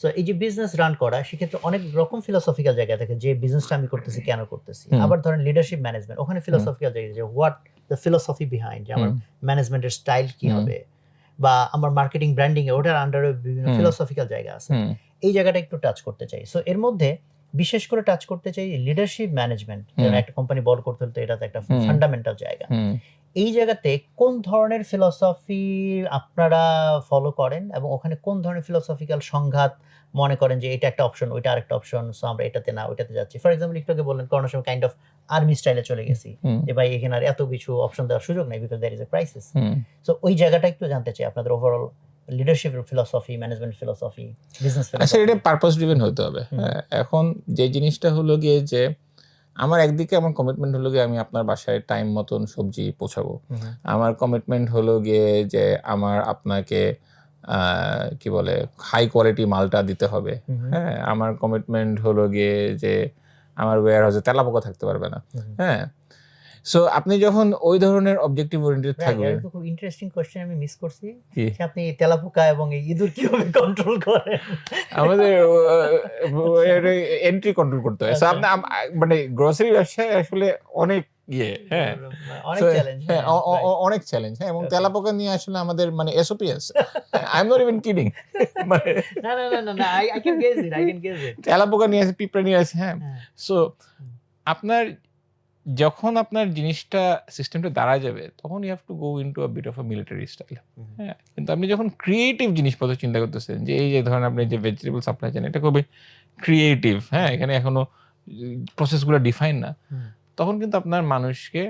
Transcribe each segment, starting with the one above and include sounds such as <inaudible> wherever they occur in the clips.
So এই যে business run করা সেক্ষেত্রে অনেক রকম ফিলোসফিক্যাল জায়গা থাকে যে বিজনেসটা আমি করতেছি কেন করতেছি? আবার ধরেন লিডারশিপ ম্যানেজমেন্ট ওখানে ফিলোসফিক্যাল জায়গা যে হোয়াট দ্য ফিলোসফি বিহাইন্ড যে আমার ম্যানেজমেন্টের স্টাইল কি হবে? বা আমার মার্কেটিং ব্র্যান্ডিং এ ওটার আন্ডারে বিভিন্ন ফিলোসফিক্যাল জায়গা আছে। এই জায়গাটা একটু টাচ করতে চাই। সো এর মধ্যে বিশেষ করে টাচ করতে চাই লিডারশিপ ম্যানেজমেন্ট একটা কোম্পানি বড় করতে হলে এটা তো একটা ফান্ডামেন্টাল জায়গা। এই জায়গাতে কোন ধরনের ফিলসফি আপনারা ফলো করেন এবং ওখানে কোন ধরনের ফিলোসফিক্যাল সংঘাত মনে করেন যে এটা একটা অপশন ওইটা আরেকটা অপশন সো আমরা এটাতে না ওইটাতে যাচ্ছি। ফর এক্সাম্পল একটু আগে বললেন করোনার সময় কাইন্ড অফ আর্মি স্টাইলে চলে গেছি যে ভাই এখানে আর এত কিছু অপশন দেওয়ার সুযোগ নেই because there is a crisis so ওই জায়গাটা একটু জানতে চাই আপনাদের overall leadership philosophy management philosophy business আচ্ছা এটা পারপাস ড্রিভেন হতে হবে। হ্যাঁ, এখন যে জিনিসটা হলো গিয়ে যে আমার একদিকে আমার কমিটমেন্ট হলো গিয়ে আমি আপনার বাসায় টাইম মতন সবজি পৌঁছাবো। আমার কমিটমেন্ট হলো গিয়ে যে আমার আপনাকে কি বলে হাই কোয়ালিটি মালটা দিতে হবে। হ্যাঁ আমার কমিটমেন্ট হলো গিয়ে যে আমার ওয়ার হাউসে তেলাপোকা থাকতে পারবে না। হ্যাঁ সো আপনি যখন ওই ধরনের অবজেক্টিভ ওরিয়েন্টেড থাকবেন খুব ইন্টারেস্টিং কোশ্চেন আমি মিস করছি। আপনি তেলাপোকা এবং এই ইঁদুর কীভাবে কন্ট্রোল করেন? আমাদের এন্ট্রি কন্ট্রোল করতে হয়। So, আচ্ছা। আপনি মানে গ্রোসারি ব্যবসায় আসলে অনেক ইয়ে হ্যাঁ। অনেক চ্যালেঞ্জ হ্যাঁ, হ্যাঁ এবং তেলাপোকা নিয়ে আসলে আমাদের মানে এসওপি আছে I am not even kidding না না না না না I I can guess it I can guess it তেলাপোকা নিয়ে আসে পিঁপড়া নিয়ে আসে হ্যাঁ। সো আপনার যখন আপনার জিনিসটা সিস্টেমটা দাঁড়া যাবে তখন you have to go into a bit of a military style হ্যাঁ। কিন্তু আপনি যখন ক্রিয়েটিভ জিনিসপত্র চিন্তা করতেছেন যে এই যে ধরেন আপনি যে ভেজিটেবল সাপ্লাই চেন এটা খুবই ক্রিয়েটিভ হ্যাঁ এখানে এখনও প্রসেসগুলো ডিফাইন না। হুম। তখন কিন্তু আপনার মানুষকে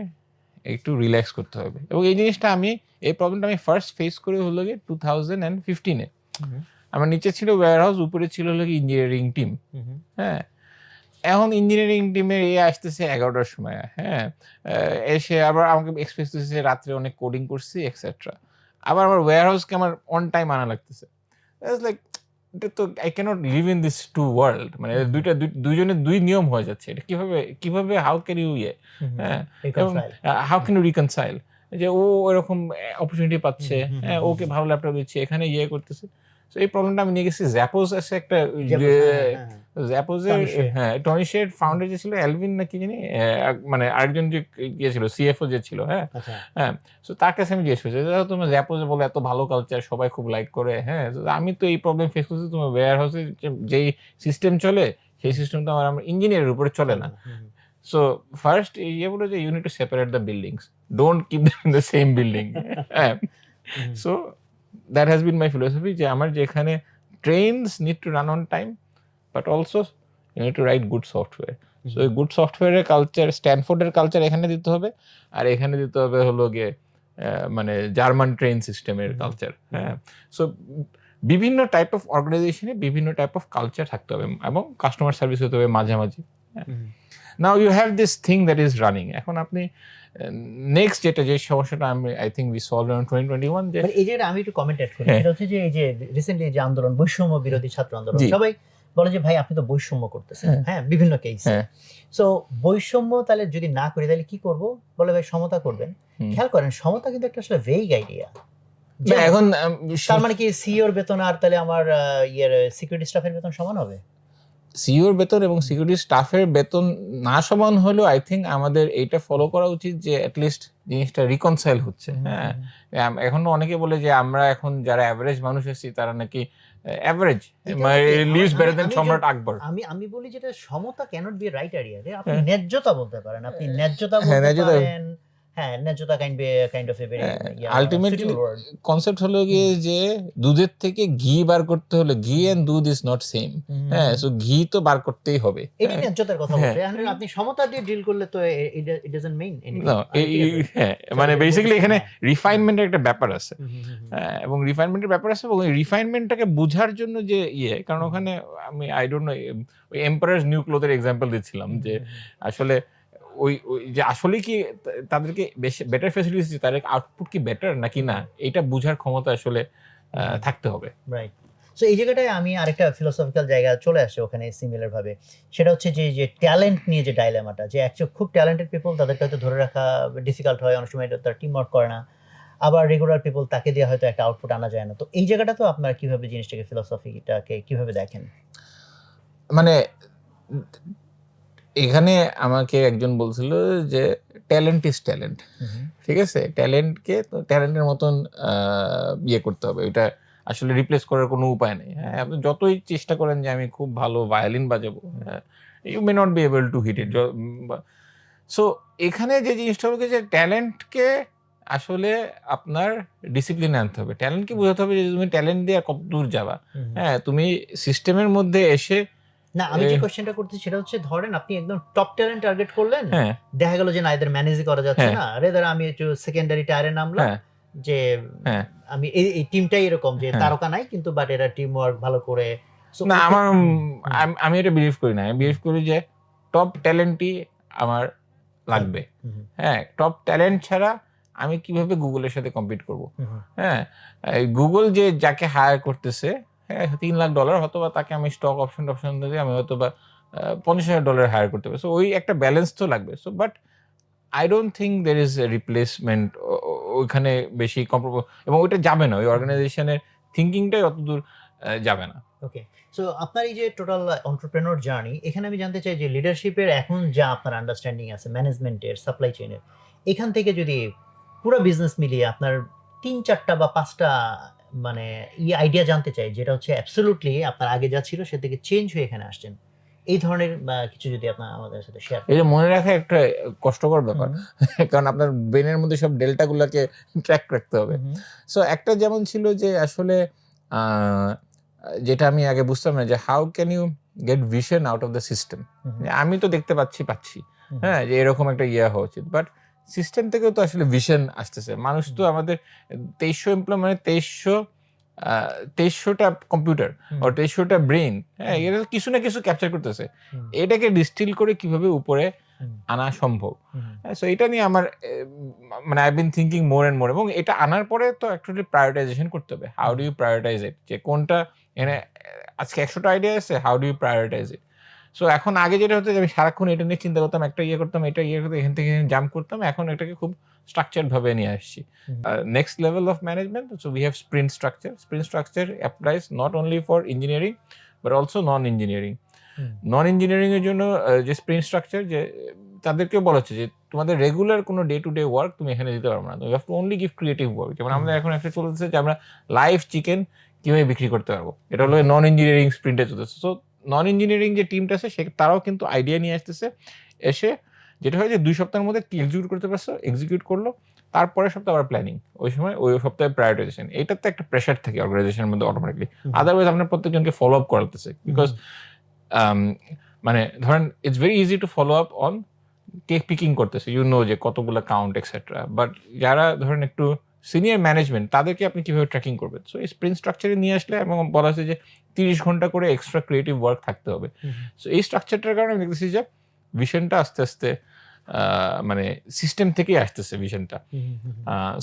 একটু রিল্যাক্স করতে হবে। এবং এই জিনিসটা আমি এই প্রবলেমটা আমি ফার্স্ট ফেস করে হলো গিয়ে টু থাউজেন্ড অ্যান্ড ফিফটিনে আমার নিচে ছিল ওয়্যার হাউস উপরে ছিল হলো ইঞ্জিনিয়ারিং টিম হ্যাঁ? এখন ইঞ্জিনিয়ারিং টিমের এ আসতেছে এগারোটার সময়। হ্যাঁ? এসে আবার আমাকে এক্সপ্রেস করতেছে রাত্রে অনেক কোডিং করছি এক্সেট্রা আবার আমার ওয়্যার হাউসকে আমার অন টাইম আনা লাগতেছে। লাইক তো I can't live in this two world মানে দুইটা দুই- দুইজনের দুই নিয়ম হয়ে যাচ্ছে। এটা কীভাবে কীভাবে হাউ ক্যান ইউ ইয়ে? হ্যাঁ? হাউ ক্যান ইউ রিকনসাইল যে ও এরকম অপরচুনিটি পাচ্ছে। হ্যাঁ ওকে ভালো ল্যাপটপ দিচ্ছে এখানে ইয়ে করতেছে। তো এই প্রবলেমটা আমি নিয়ে গেছি। জ্যাপোস আছে একটা জ্যাপোজের হ্যাঁ টনি শেড ফাউন্ডার যে ছিল এলভিন না কি জানি মানে আরেকজন যে ইয়ে ছিল সিএফও যে ছিল হ্যাঁ। আচ্ছা। হ্যাঁ তো তার কাছে আমি জিজ্ঞেস করছি দাদা তোমার জ্যাপোজে বলে এত ভালো কালচার সবাই খুব লাইক করে হ্যাঁ? আমি তো এই প্রবলেম ফেস করছি তোমার ওয়্যার হাউসে যেই সিস্টেম চলে সেই সিস্টেম তো আমার আমার ইঞ্জিনিয়ারের উপরে চলে না। সো ফার্স্ট ইয়ে বলে যে you need to separate the buildings don't keep them in the same building হ্যাঁ। So that has been my philosophy যে আমার যেখানে trains need to run on time but also you need to write good software so এই good সফটওয়্যারের culture স্ট্যানফোর্ডের culture এখানে দিতে হবে আর এখানে দিতে হবে হলো গিয়ে মানে জার্মান ট্রেন সিস্টেমের কালচার হ্যাঁ। সো বিভিন্ন টাইপ অফ অর্গানাইজেশনে বিভিন্ন টাইপ অফ কালচার থাকতে হবে এবং কাস্টমার সার্ভিস হতে হবে মাঝামাঝি now you have this thing that is running এখন আপনি নেক্সট যেটা যে সমস্যাটা আমি I think we solve on twenty twenty one যে মানে এই জায়গাটা আমি একটু কমেন্ট অ্যাড করি। হ্যাঁ। এটা হচ্ছে যে এই যে রিসেন্টলি যে আন্দোলন বৈষম্য বিরোধী ছাত্র আন্দোলন। সবাই বলে যে ভাই আপনি তো বৈষম্য করতেছেন। হ্যাঁ। হ্যাঁ বিভিন্ন কেস হ্যাঁ। সো বৈষম্য তাহলে যদি না করি তাহলে কি করব? বলে ভাই সমতা করবেন। খেয়াল করেন সমতা কিন্তু একটা আসলে ভেইগ আইডিয়া এখন তার মানে কি সিওর বেতন আর তাহলে আমার ইয়ের সিকিউরিটি স্টাফের বেতন সমান হবে? সিওর বেতন এবং সিকিউরিটি স্টাফের বেতন না সমান হলেও আই থিঙ্ক আমাদের এইটা ফলো করা উচিত যে অ্যাটলিস্ট জিনিসটা রিকনসাইল হচ্ছে। হ্যাঁ? এখনও অনেকে বলে যে আমরা এখন যারা অ্যাভারেজ মানুষ আছি তারা নাকি অ্যাভারেজ মানে লিভস আমি- বেটার দ্যান সম্রাট আকবর আমি আমি বলি যেটা সমতা ক্যানট বি রাইট আইডিয়া আপনি হ্যাঁ। ন্যায্যতা বলতে পারেন আপনি ন্যায্যতা হ্যাঁ, বলতে পারেন। হ্যাঁ ন্যায্যতা kind kind of a very concept হলো গিয়ে যে দুধের থেকে ঘি বার করতে হলে ঘি এন্ড দুধ ইজ নট সেম হ্যাঁ সো ঘি তো বার করতেই হবে। এটি হ্যাঁ। ন্যায্যতার কথা হ্যাঁ। বলছে আপনি সমতা দিয়ে ডিল করলে তো ইট ডাজন্ট মিন হ্যাঁ মানে বেসিক্যালি এখানে রিফাইনমেন্টের একটা ব্যাপার আছে। হ্যাঁ, এবং রিফাইনমেন্টের ব্যাপার আছে এবং রিফাইনমেন্টটাকে বোঝার জন্য যে ইয়ে কারণ ওখানে আমি আই ডোন্ট নো ওই এম্পায়ার্স নিউ ক্লোথের এক্সাম্পল দিচ্ছিলাম যে আসলে ওই ওই যে আসলে কি তাদেরকে বেশি বেটার ফেসিলিটিস তাদের আউটপুট কি বেটার নাকি না? এটা বোঝার ক্ষমতা আসলে থাকতে হবে। রাইট সো এই জায়গাটায় আমি আরেকটা ফিলোসফিক্যাল জায়গা চলে আসে ওখানে সিমিলার ভাবে। সেটা হচ্ছে যে যে ট্যালেন্ট নিয়ে যে ডাইলেমাটা যে অ্যাকচুয়ালি খুব ট্যালেন্টেড পিপল তাদেরকে হয়তো ধরে রাখা ডিফিকাল্ট হয় অনেক সময় এটা তারা টিম ওয়ার্ক করে না। আবার রেগুলার পিপল তাকে দিয়ে হয়তো একটা আউটপুট আনা যায় না। তো এই জায়গাটা তো আপনারা কীভাবে জিনিসটাকে ফিলোসফিটাকে কীভাবে দেখেন? মানে এখানে আমাকে একজন বলছিল যে ট্যালেন্ট ইজ ট্যালেন্ট ঠিক আছে? ট্যালেন্টকে তো ট্যালেন্টের মতন ইয়ে করতে হবে। এটা আসলে রিপ্লেস করার কোনো উপায় নেই। হ্যাঁ আপনি যতই চেষ্টা করেন যে আমি খুব ভালো ভায়োলিন বাজাবো you may not be able to hit it so এখানে যে জিনিসটা হলো যে ট্যালেন্টকে আসলে আপনার ডিসিপ্লিন আনতে হবে। ট্যালেন্টকে বোঝাতে হবে যে তুমি ট্যালেন্ট দিয়ে কত দূর যাবা হ্যাঁ তুমি সিস্টেমের মধ্যে এসে না আমি যে কোশ্চেনটা করতে সেটা হচ্ছে ধরেন আপনি একদম টপ ট্যালেন্ট টার্গেট করলেন হ্যাঁ। দেখা গেল যে না এদের ম্যানেজ করা যাচ্ছে হ্যাঁ। না। রেদার আমি একটু সেকেন্ডারি টায়ারে নামলাম হ্যাঁ। যে। আমি এই টিমটাই এরকম যে। তারকা নাই কিন্তু বাট এরা টিম ওয়ার্ক ভালো করে না আমার আম- এটা বিলিভ করি না। আমি বিলিভ করি যে টপ ট্যালেন্টই আমার লাগবে। হ্যাঁ টপ ট্যালেন্ট ছাড়া আমি কীভাবে গুগলের সাথে কম্পিট করব? হ্যাঁ গুগল যে যাকে হায়ার করতেছে হ্যাঁ তিন লাখ ডলার হয়তো বা তাকে আমি স্টক অপশন টপশন দিয়ে আমি হয়তো বা পঞ্চাশ হাজার ডলার হায়ার করতে পারি। সো ওই একটা ব্যালেন্স তো লাগবে। So but I don't think there is replacement ওইখানে বেশি কম্প্রোমাইজ এবং ওইটা যাবে না। ওই অর্গানাইজেশনের থিঙ্কিংটাই অতদূর আহ, যাবে না। ওকে সো আপনার এই যে টোটাল অন্টারপ্রেনর জার্নি এখানে আমি জানতে চাই যে লিডারশিপের এখন যা আপনার আন্ডারস্ট্যান্ডিং আছে ম্যানেজমেন্টের সাপ্লাই চেইনের এখান থেকে যদি পুরো বিজনেস মিলিয়ে আপনার তিন চারটা বা পাঁচটা মানে ই আইডিয়া জানতে চাই যেটা হচ্ছে অ্যাবসলিউটলি আপনার আগে যা ছিল সে থেকে চেঞ্জ হয়ে এখানে আসছেন। এই ধরনের কিছু যদি আপনার আমাদের সাথে শেয়ার এই যে মনে রাখা একটা কষ্টকর ব্যাপার <laughs> কারণ আপনার ব্রেনের মধ্যে সব ডেল্টা গুলাকে ট্র্যাক রাখতে হবে। সো একটা যেমন ছিল যে আসলে আহ, যেটা আমি আগে বুঝতাম না যে how can you get vision out of the system আমি তো দেখতে পাচ্ছি পাচ্ছি। হ্যাঁ যে এরকম একটা ইয়ে হওয়া উচিত। বাট সিস্টেম থেকেও তো আসলে ভিশন আসতেছে। মানুষ তো আমাদের তেইশশো এমপ্লয় মানে তেইশশো তেইশশোটা কম্পিউটার আর তেইশশোটা ব্রেন হ্যাঁ এটা কিছু না কিছু ক্যাপচার করতেছে। এটাকে ডিস্টিল করে কীভাবে উপরে আনা সম্ভব। সো এটা নিয়ে আমার মানে I been thinking more and more এবং এটা আনার পরে তো অ্যাকচুয়ালি প্রায়োরিটাইজেশন করতে হবে। How do you prioritize it যে কোনটা এনে আজকে একশোটা আইডিয়া আছে how do you prioritize it so এখন আগে যেটা হতো আমি সারাক্ষণ এটা নিয়ে চিন্তা করতাম একটা ইয়ে করতাম এটা ইয়ে করতাম এখান থেকে জাম্প করতাম এখন এটাকে খুব স্ট্রাকচার্ড ভাবে নিয়ে আসছি। Next level of management so we have sprint structure sprint structure applies not only for engineering but also non engineering non engineering এর জন্য যে স্প্রিন্ট স্ট্রাকচার যে তাদেরকে বলা হচ্ছে যে তোমাদের রেগুলার কোনো ডে টু ডে ওয়ার্ক তুমি এখানে দিতে পারবে না। You have to only give creative work যেমন আমাদের এখন একটা চলতেছে যে আমরা লাইভ চিকেন কীভাবে বিক্রি করতে পারব? এটা হলো নন ইঞ্জিনিয়ারিং স্প্রিন্টে চলতেছে। সো নন ইঞ্জিনিয়ারিং যে টিমটা আছে সে তারাও কিন্তু আইডিয়া নিয়ে আসতেছে। এসে যেটা হয় যে দুই সপ্তাহের মধ্যে কি এক্সিকিউট করতে পারছ এক্সিকিউট করল। তারপরের সপ্তাহে আবার প্ল্যানিং ওই সময় ওই সপ্তাহে প্রায়োরিটাইজেশন এটাতে একটা প্রেশার থাকে অর্গানাইজেশনের মধ্যে অটোমেটিকলি। আদারওয়াইজ আপনার প্রত্যেকজনকে ফলো আপ করাতেছে। বিকজ মানে ধরেন it's very easy to follow up on cake picking করতেছে। ইউ নো যে কতগুলো কাউন্ট এক্সেট্রা বাট যারা ধরেন একটু সিনিয়র ম্যানেজমেন্ট তাদেরকে আপনি কীভাবে ট্র্যাকিং করবেন? সো এই স্প্রিন্ট স্ট্রাকচারে নিয়ে আসলে এবং বলা হচ্ছে যে তিরিশ ঘণ্টা করে এক্সট্রা ক্রিয়েটিভ ওয়ার্ক থাকতে হবে। সো এই স্ট্রাকচারটার কারণে আমি দেখতেছি যে ভিশনটা আস্তে আস্তে মানে সিস্টেম থেকেই আসতেছে ভিশনটা।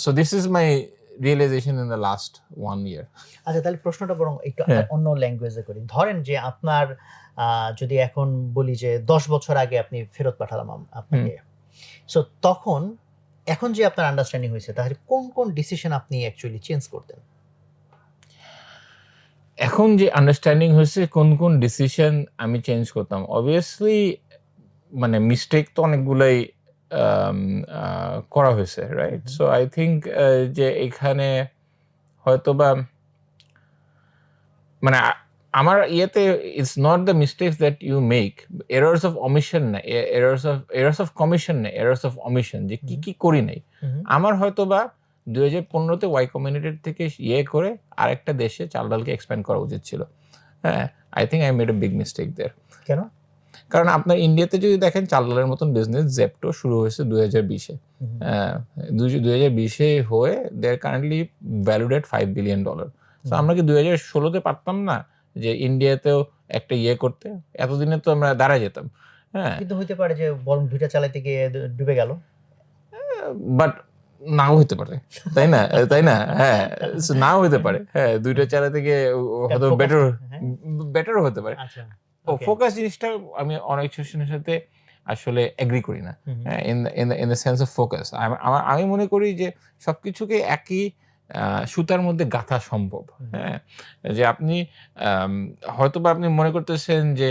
So this is my realization in the last one year আচ্ছা তাহলে প্রশ্নটা বরং একটু হ্যাঁ। অন্য ল্যাঙ্গুয়েজে করি। ধরেন যে আপনার যদি এখন বলি যে দশ বছর আগে আপনি ফেরত পাঠালাম আপনাকে। সো তখন এখন যে আপনার আন্ডারস্ট্যান্ডিং হয়েছে তাহলে কোন কোন ডিসিশন আপনি অ্যাকচুয়ালি চেঞ্জ করতেন? এখন যে আন্ডারস্ট্যান্ডিং হয়েছে কোন কোন ডিসিশন আমি চেঞ্জ করতাম? অবভিয়াসলি মানে মিস্টেক তো অনেকগুলাই করা হয়েছে রাইট. সো আই থিঙ্ক যে এখানে হয়তো বা মানে আমার ইয়েতে it's not the mistakes that you make errors of omission না errors of errors of commission না এরার্স অফ অমিশন যে কি. কি করি নাই। আমার হয়তো বা দুই হাজার পনেরোতে ওয়াই কমিউনিটির থেকে ইয়ে করে আরেকটা দেশে চাল ডালকে এক্সপ্যান্ড করা উচিত ছিল। হ্যাঁ I think I made a big mistake there কেন? কারণ আপনার ইন্ডিয়াতে যদি দেখেন চাল ডালের মতন বিজনেস জেপটো শুরু হয়েছে দুই হাজার বিশে। হুম, দুই হাজার বিশে হয়ে they're currently valued at five billion dollar তো আমরা কি দুই হাজার ষোলোতে পারতাম না? যে ইন্ডিয়াতেও একটা ইয়ে করতে এতদিনে তো আমরা দাঁড়ায় যেতাম। হ্যাঁ। কিন্তু হইতে পারে যে বরং দুইটা চালাইতে গিয়ে ডুবে গেল। বাট নাও হইতে পারে। তাই না? তাই না? হ্যাঁ। নাও হইতে পারে। হ্যাঁ দুইটা চালা থেকে হয়তো বেটার হ্যাঁ। বেটারও হতে পারে। আচ্ছা ও ফোকাস জিনিসটা আমি অনেক সিচুয়েশনের সাথে আসলে এগ্রি করি না। হ্যাঁ in the sense of focus আমার আমি মনে করি যে সবকিছুকে একই সুতার মধ্যে গাঁথা সম্ভব। হ্যাঁ? যে আপনি হয়তো বা আপনি মনে করতেছেন যে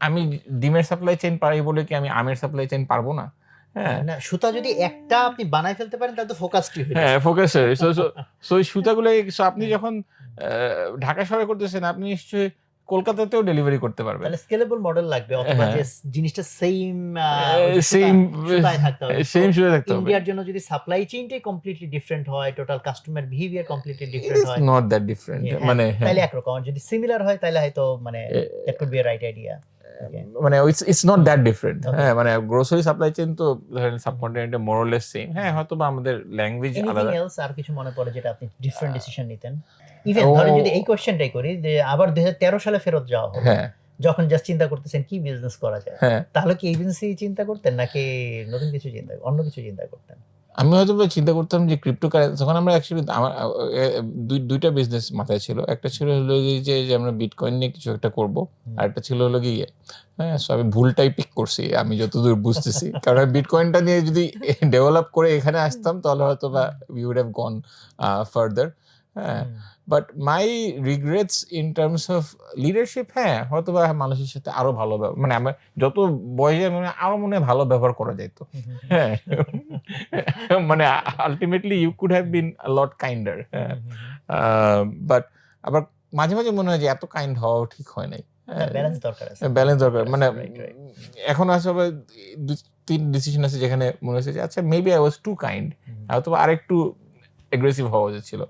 আমি ডিমের সাপ্লাই চেইন পারি বলে কি আমি আমের সাপ্লাই চেইন পারব না? হ্যাঁ? না সুতা যদি একটা আপনি বানায় ফেলতে পারেন তাহলে তো ফোকাসটি হয়ে হ্যাঁ। ফোকাস সো সো সুতাগুলো আপনি যখন আহ, ঢাকা শহরে করতেছেন আপনি নিশ্চয়ই কলকাতাতেও ডেলিভারি করতে পারবে। তাহলে স্কেলেবল মডেল লাগবে অথবা হ্যাঁ। যে জিনিসটা সেম সেম সেম সুরে থাকতে হবে। ইন্ডিয়ার জন্য যদি সাপ্লাই চেইনটাই কমপ্লিটলি ডিফারেন্ট হয় total customer behaviour completely different হয় নট দ্যাট ডিফারেন্ট হ্যাঁ, মানে হ্যাঁ, তাহলে একরকম। যদি সিমিলার হয় তাহলে হয়তো মানে that could be right idea মানে it's it's not that different হ্যাঁ মানে গ্রোসারি সাপ্লাই চেইন তো ধরেন সাবকন্টিনেন্টে মোরলেস সেম হ্যাঁ হয়তো বা আমাদের ল্যাঙ্গুয়েজ আলাদা। এলস আর কিছু মনে পড়ে যেটা আপনি ডিফারেন্ট ডিসিশন নিতেন? ইভেন ধরেন যদি এই কোশ্চেনটাই করি যে আবার দু হাজার তেরো সালে ফেরত যাওয়া হলো হ্যাঁ। যখন জাস্ট চিন্তা করতেছেন কি বিজনেস করা যায়? হ্যাঁ। তাহলে কি এজেন্সি চিন্তা করতেন নাকি নতুন কিছু চিন্তা অন্য কিছু চিন্তা করতেন? আমি হয়তো চিন্তা করতাম যে ক্রিপ্টো কারেন্সি তখন আমরা অ্যাকচুয়ালি আমার দুই- দুইটা বিজনেস মাথায় ছিল। একটা ছিল হলো গিয়ে যে যে আমরা বিটকয়েন নিয়ে কিছু একটা করব আর একটা ছিল হলো গিয়ে হ্যাঁ সো আমি ভুলটাই পিক করছি আমি যতদূর বুঝতেছি। <laughs> কারণ বিটকয়েনটা নিয়ে যদি ডেভেলপ করে এখানে আসতাম তাহলে হয়তো বা we would have gone further হ্যাঁ but my regrets in terms of leadership হ্যাঁ হয়তো বা মানুষের সাথে আরও ভালো মানে আমার যত বয়সে মানে আরও মনে হয় ভালো ব্যবহার করা যেত হ্যাঁ মানে ultimately you could have been lot kinder হ্যাঁ। বাট আবার মাঝে মাঝে মনে হয় যে এত কাইন্ড হওয়া ঠিক হয় নাই ব্যালেন্স দরকার ব্যালেন্স দরকার মানে. এখন আসলে তিন ডিসিশন আছে যেখানে মনে হচ্ছে যে আচ্ছা maybe I was too kind. হয়তো আরেকটু এগ্রেসিভ হওয়া উচিত ছিল.